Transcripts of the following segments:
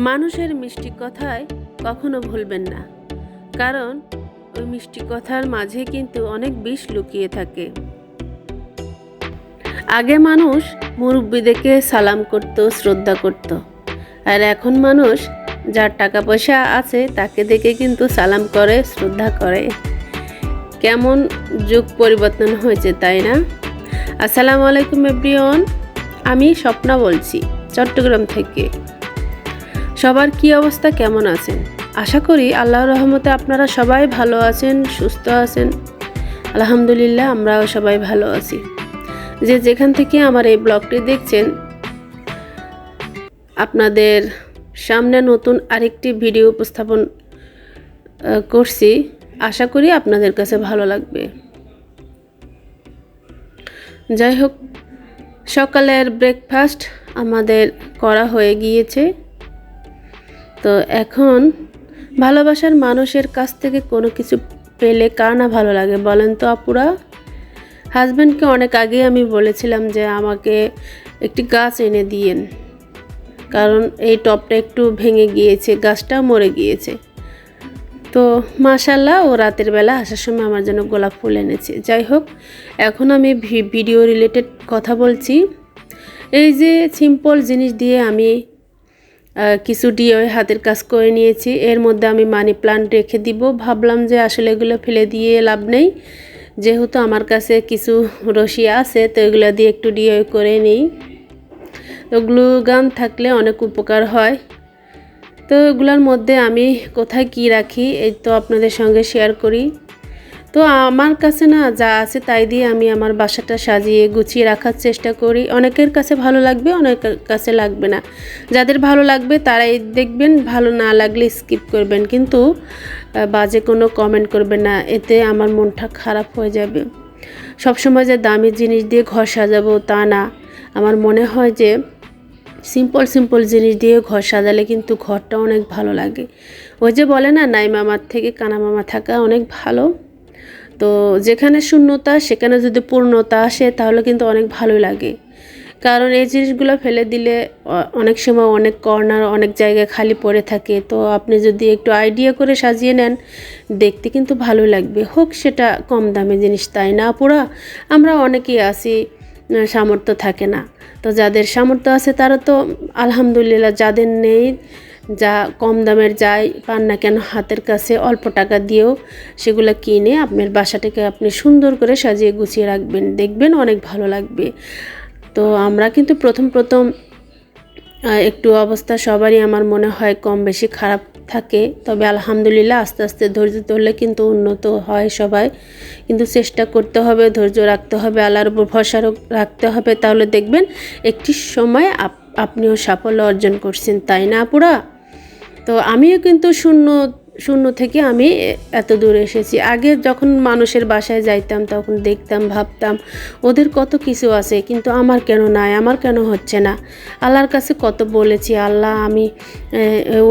মানুষের মিষ্টি কথায় কখনো ভুলবেন না। কারণ, ওই মিষ্টি কথার মাঝে কিন্তু অনেক বিষ লুকিয়ে থাকে। আগে মানুষ মুরব্বীদেরকে সালাম করত, শ্রদ্ধা করত। আর এখন মানুষ যার টাকা পয়সা আছে, তাকে দেখে কিন্তু সালাম করে, শ্রদ্ধা করে। কেমন যুগ পরিবর্তন হয়েছে, তাই না? আসসালামু আলাইকুম, এভরিওয়ান। আমি স্বপ্না বলছি, চট্টগ্রাম থেকে। সবার কি অবস্থা, কেমন আছেন? আশা করি আল্লাহর রহমতে আপনারা সবাই ভালো আছেন, সুস্থ আছেন। আলহামদুলিল্লাহ, আমরাও সবাই ভালো আছি। যে যেখান থেকে আমার এই ব্লগটি দেখছেন, আপনাদের সামনে নতুন আরেকটি ভিডিও উপস্থাপন করছি। আশা করি আপনাদের কাছে ভালো লাগবে। যাই হোক, সকালের ব্রেকফাস্ট আমাদের করা হয়ে গিয়েছে। তো এখন ভালোবাসার মানুষের কাছ থেকে কোনো কিছু পেলে কার না ভালো লাগে বলেন তো আপুরা? হাজব্যান্ডকে অনেক আগে আমি বলেছিলাম যে আমাকে একটি গাছ এনে দিয়েন। কারণ এই টপটা একটু ভেঙে গিয়েছে, গাছটা মরে গিয়েছে। তো মাশাল্লাহ ও রাতের বেলা আসার সময় আমার জন্য গোলাপ ফুল এনেছে। যাই হোক, এখন আমি ভিডিও রিলেটেড কথা বলছি। এই যে সিম্পল জিনিস দিয়ে আমি কিছু দিয়ে হাতের কাজ করে নিয়েছি। এর মধ্যে আমি মানি প্লান্ট রেখে দিব। ভাবলাম যে আসলে এগুলো ফেলে দিয়ে লাভ নেই। যেহেতু আমার কাছে কিছু রশি আছে, তো এগুলো দিয়ে একটু ডিও করে নিই। তো গ্লু গান থাকলে অনেক উপকার হয়। তো এগুলোর মধ্যে আমি কোথায় কি রাখি, এই তো আপনাদের সঙ্গে শেয়ার করি। তো আমার কাছে না যা আছে তাই দিয়ে আমি আমার বাসাটা সাজিয়ে গুছিয়ে রাখার চেষ্টা করি। অনেকের কাছে ভালো লাগবে, অনেকের কাছে লাগবে না। যাদের ভালো লাগবে তারাই দেখবেন, ভালো না লাগলে স্কিপ করবেন। কিন্তু বাজে কোনো কমেন্ট করবেন না, এতে আমার মনটা খারাপ হয়ে যাবে। সবসময় যে দামি জিনিস দিয়ে ঘর সাজাবো তা না। আমার মনে হয় যে সিম্পল সিম্পল জিনিস দিয়ে ঘর সাজালে কিন্তু ঘরটা অনেক ভালো লাগে। ওই যে বলে না, নাই মামার থেকে কানা মামা থাকা অনেক ভালো। তো যেখানে শূন্যতা, সেখানে যদি পূর্ণতা আসে, তাহলে কিন্তু অনেক ভালো লাগে। কারণ এই জিনিসগুলো ফেলে দিলে অনেক সময় অনেক কর্নার অনেক জায়গায় খালি পড়ে থাকে। তো আপনি যদি একটু আইডিয়া করে সাজিয়ে নেন, দেখতে কিন্তু ভালো লাগবে। হোক, সেটা কম দামি জিনিস তাই না পুরা আমরা অনেকেই আছি সামর্থ্য থাকে না। তো যাদের সামর্থ্য আছে, তারা তো আলহামদুলিল্লাহ, যাদের নেই যা কম দামের যাই পান না কেন, হাতের কাছে অল্প টাকা দিয়েও সেগুলো কিনে আপনার বাসাটাকে আপনি সুন্দর করে সাজিয়ে গুছিয়ে রাখবেন। দেখবেন অনেক ভালো লাগবে। তো আমরা কিন্তু প্রথম প্রথম একটু অবস্থা সবারই আমার মনে হয় কম বেশি খারাপ থাকে। তবে আলহামদুলিল্লাহ আস্তে আস্তে ধৈর্য ধরলে কিন্তু উন্নত হয় সবাই। কিন্তু চেষ্টা করতে হবে, ধৈর্য রাখতে হবে, আল্লাহর উপর ভরসা রাখতে হবে। তাহলে দেখবেন একটি সময় আপ- আপনিও সাফল্য অর্জন করছেন, তাই না পুরা তো আমিও কিন্তু শূন্য শূন্য থেকে আমি এত দূর এসেছি। আগে যখন মানুষের বাসায় যাইতাম, তখন দেখতাম, ভাবতাম, ওদের কত কিছু আছে, কিন্তু আমার কেন নাই, আমার কেন হচ্ছে না? আল্লাহর কাছে কত বলেছি, আল্লাহ, আমি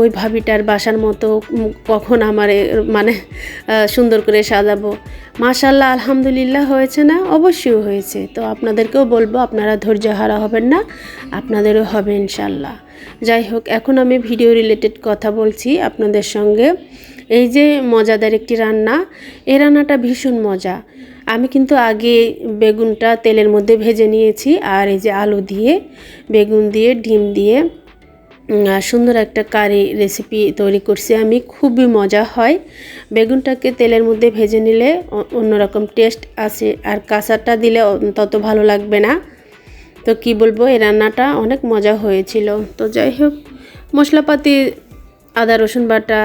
ওই ভাবিটার বাসার মতো কখন আমার মানে সুন্দর করে সাজাবো? মাশাল্লাহ আলহামদুলিল্লাহ হয়েছে না? অবশ্যই হয়েছে। তো আপনাদেরকেও বলব, আপনারা ধৈর্য হারা হবেন না, আপনাদেরও হবে ইনশাল্লাহ যাই হোক, এখন আমি ভিডিও রিলেটেড কথা বলছি আপনাদের সঙ্গে। এই যে মজাদার একটি রান্না, এই রান্নাটা ভীষণ মজা। আমি কিন্তু আগে বেগুনটা তেলের মধ্যে ভেজে নিয়েছি আর এই যে আলু দিয়ে, বেগুন দিয়ে, ডিম দিয়ে সুন্দর একটা কারি রেসিপি তৈরি করছি আমি। খুবই মজা হয়। বেগুনটাকে তেলের মধ্যে ভেজে নিলে অন্যরকম টেস্ট আছে আর কাঁচাটা দিলে তত ভালো লাগবে না। তো কি বলব, এই রান্নাটা অনেক মজা হয়েছিল। তো যাই হোক, মশলাপাতি, আদা, রসুন বাটা,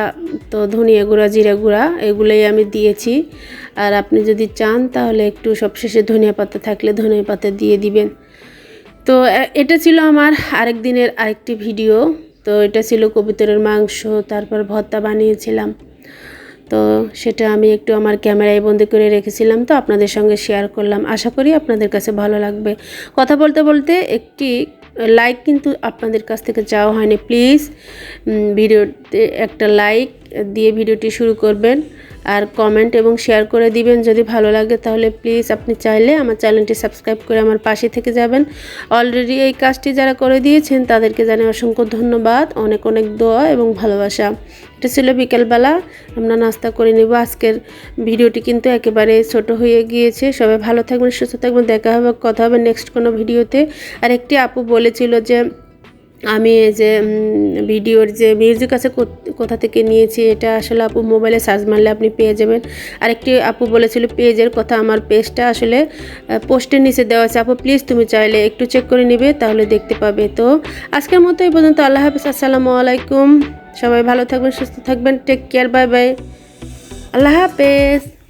তো ধনিয়া গুঁড়া, জিরা গুঁড়া, এগুলোই আমি দিয়েছি। আর আপনি যদি চান, তাহলে একটু সবশেষে ধনিয়া পাতা থাকলে ধনিয়া পাতা দিয়ে দিবেন। তো এটা ছিল আমার আরেক দিনের আরেকটি ভিডিও। তো এটা ছিল কবুতরের মাংস, তারপর ভর্তা বানিয়েছিলাম। তো সেটা আমি একটু আমার ক্যামেরায় বন্দি করে রেখেছিলাম, তো আপনাদের সঙ্গে শেয়ার করলাম। আশা করি আপনাদের কাছে ভালো লাগবে। কথা বলতে বলতে একটি লাইক কিন্তু আপনাদের কাছ থেকে চাওয়া হয়নি। প্লিজ ভিডিওতে একটা লাইক দিয়ে ভিডিওটি শুরু করবেন। আর কমেন্ট এবং শেয়ার করে দিবেন। যদি ভালো লাগে তাহলে প্লিজ আপনি চাইলে আমার চ্যানেলটি সাবস্ক্রাইব করে আমার পাশে থেকে যাবেন। অলরেডি এই কাজটি যারা করে দিয়েছেন, তাদেরকে জানাই অসংখ্য ধন্যবাদ। অনেক অনেক দোয়া এবং ভালোবাসা। এটা ছিল বিকেলবেলা। আমরা নাস্তা করে নেব। আজকের ভিডিওটি কিন্তু একেবারে ছোট হয়ে গিয়েছে। সবাই ভালো থাকবেন, সুস্থ থাকবেন। দেখা হবে, কথা হবে নেক্সট কোনো ভিডিওতে। আর একটি আপু বলেছিল যে আমি এই যে ভিডিওর যে মিউজিক আছে কোথ- থেকে নিয়েছি, এটা আসলে আপু মোবাইলে সার্চ মারলে আপনি পেয়ে যাবেন। আরেকটি আপু বলেছিল পেজের কথা, আমার পেজটা আসলে পোস্টের নিচে দেওয়া আছে। আপু প্লিজ তুমি চাইলে একটু চেক করে নিবে, তাহলে দেখতে পাবে। তো আজকের মতো এই পর্যন্ত, আল্লাহ হাফিজ, আসসালামু আলাইকুম। সবাই ভালো থাকবেন, সুস্থ থাকবেন টেক কেয়ার বাই বাই আল্লাহ হাফেজ।